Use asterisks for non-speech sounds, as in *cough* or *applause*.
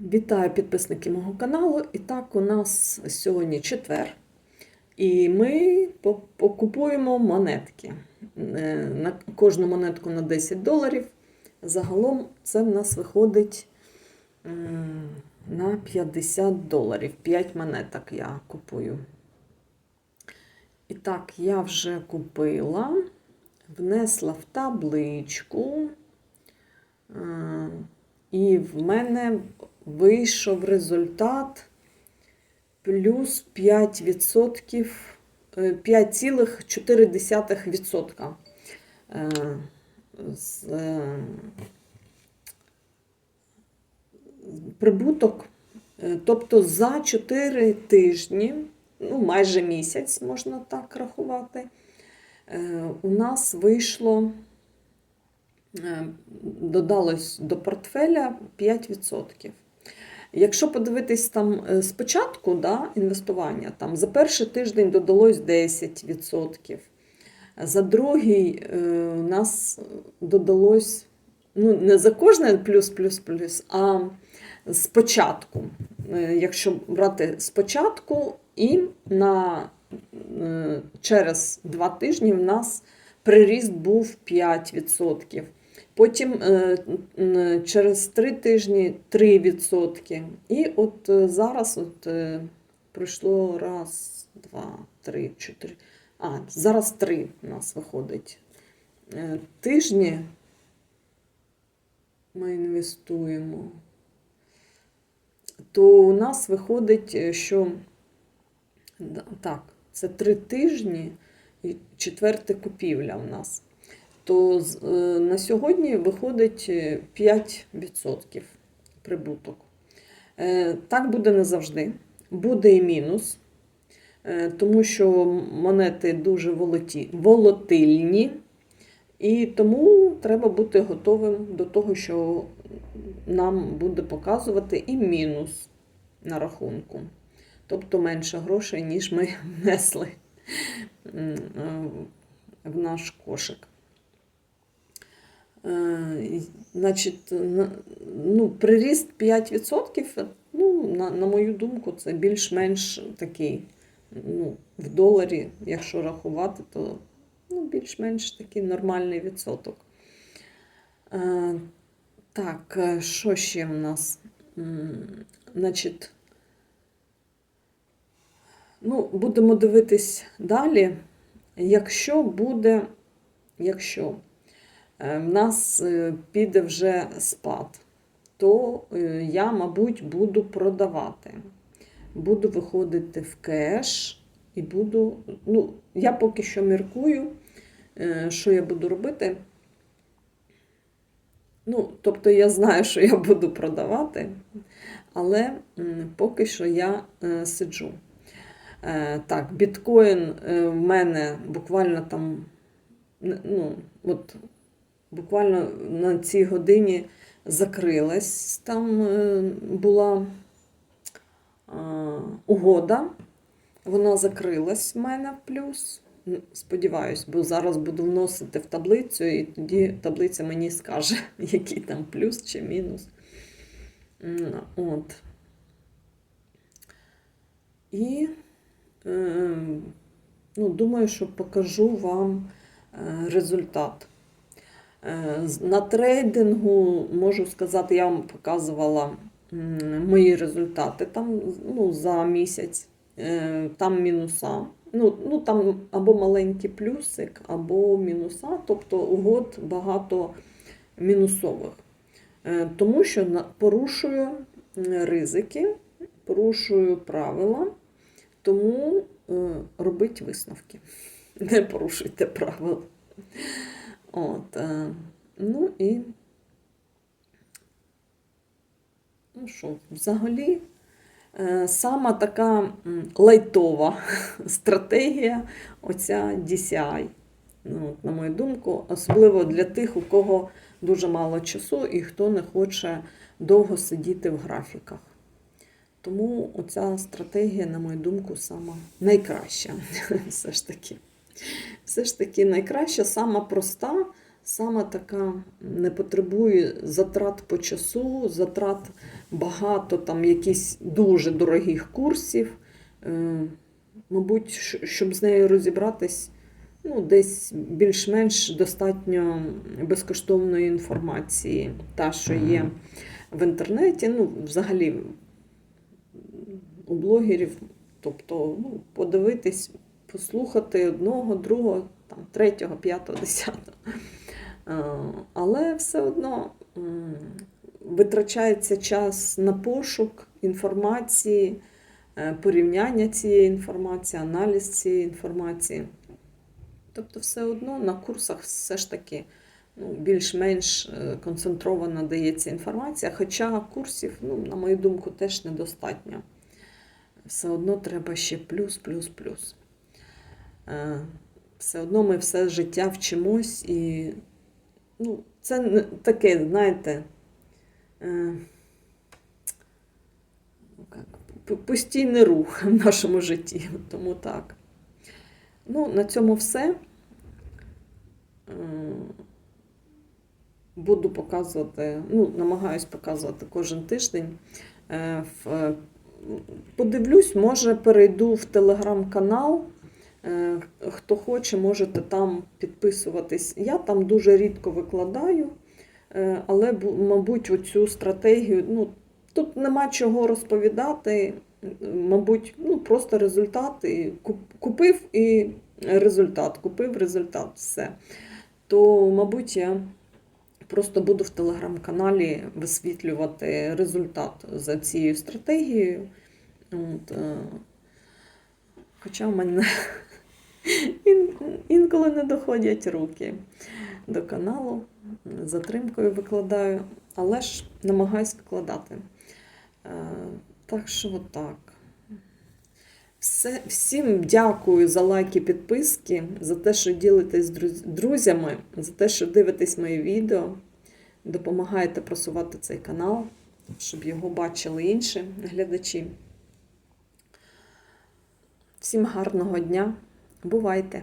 Вітаю підписники мого каналу. І так, у нас сьогодні четвер, і ми покупуємо монетки. Е, На кожну монетку на 10 доларів. Загалом це в нас виходить на 50 доларів. 5 монеток я купую. І так, я вже купила, внесла в табличку. Е, І в мене вийшов результат плюс 5%, е, 5,4%. Е, з, е, Прибуток, е, тобто за 4 тижні, ну майже місяць, можна так рахувати, е, у нас вийшло е, додалось до портфеля 5%. Якщо подивитись там е, спочатку да, інвестування, там за перший тиждень додалось 10%. За другий е, у нас додалось ну, не за кожне плюс, плюс, плюс, а спочатку. Е, Якщо брати спочатку, і на, через два тижні в нас приріст був 5%. Потім е, через три тижні 3%. І от е, зараз от, е, пройшло раз, два, три, чотири. А, зараз три у нас виходить. Е, Тижні ми інвестуємо. То у нас виходить, е, що так, це три тижні і четверта купівля у нас то е, на сьогодні виходить е, 5% прибуток. Е, Так буде не завжди. Буде і мінус, е, тому що монети дуже волатильні, і тому треба бути готовим до того, що нам буде показувати і мінус на рахунку. Тобто менше грошей, ніж ми *laughs* внесли е, в наш кошик. Е, Значить, ну, приріст 5%, ну, на, на мою думку, це більш-менш такий, ну, в доларі, якщо рахувати, то ну, більш-менш такий нормальний відсоток. Е, так, е, що ще в нас? Значить, ну, будемо дивитись далі. Якщо буде, якщо в нас е, піде вже спад, то е, я, мабуть, буду продавати. Буду виходити в кеш і буду. Ну, я поки що міркую, е, що я буду робити. Ну, тобто я знаю, що я буду продавати, але поки що я е, сиджу. Е, так, біткоін е, в мене буквально там, ну, от буквально на цій годині закрилась. Там е, була угода, вона закрилась в мене в плюс. Сподіваюсь, бо зараз буду вносити в таблицю, і тоді таблиця мені скаже, *laughs* який там плюс чи мінус. От. І е, ну, думаю, що покажу вам е, результат. Е, На трейдингу можу сказати, я вам показувала мої результати там ну, за місяць. Е, Там мінуса. Ну, ну там або маленький плюсик, або мінуса, тобто угод багато мінусових. Е, Тому що порушую ризики, порушую правила, тому робіть висновки. *laughs* Не порушуйте правила. От, е, ну і ну що, взагалі, е, сама така лайтова *laughs* стратегія оця DCI. Ну, на мою думку, особливо для тих, у кого дуже мало часу і хто не хоче довго сидіти в графіках. Тому оця стратегія, на мою думку, сама найкраща. *laughs* Все ж таки. Все ж таки найкраща, сама проста, саме така не потребує затрат по часу, затрат багато там якісь дуже дорогих курсів. Е, Мабуть, щоб з нею розібратись, ну, десь більш-менш достатньо безкоштовної інформації, та, що є в інтернеті, ну, взагалі у блогерів, тобто ну, подивитись, послухати одного, другого, там, третього, п'ятого, десятого. Е, Але все одно витрачається час на пошук інформації, е, порівняння цієї інформації, аналіз цієї інформації. Тобто, все одно на курсах все ж таки ну, більш-менш е, концентровано дається інформація, хоча курсів, ну, на мою думку, теж недостатньо. Все одно треба ще плюс, плюс, плюс. Е, Все одно ми все життя вчимось і ну, це таке, знаєте, е, постійний рух в нашому житті. Тому так. Ну, на цьому все. Е, Буду показувати, ну, намагаюсь показувати кожен тиждень. Подивлюсь, може перейду в телеграм-канал. Е, Хто хоче, можете там підписуватись. Я там дуже рідко викладаю, е, але, мабуть, оцю стратегію, ну, тут нема чого розповідати. Мабуть, ну, просто результат. Купив і результат, купив результат, все. То, мабуть, я просто буду в телеграм-каналі висвітлювати результат за цією стратегією. От, е, хоча в мене інколи не доходять руки до каналу, затримкою викладаю, але ж намагаюсь викладати. Е, Так що отак. Все, всім дякую за лайки, підписки, за те, що ділитесь з друз- друзями, за те, що дивитесь мої відео, допомагаєте просувати цей канал, щоб його бачили інші глядачі. Всім гарного дня. Бувайте!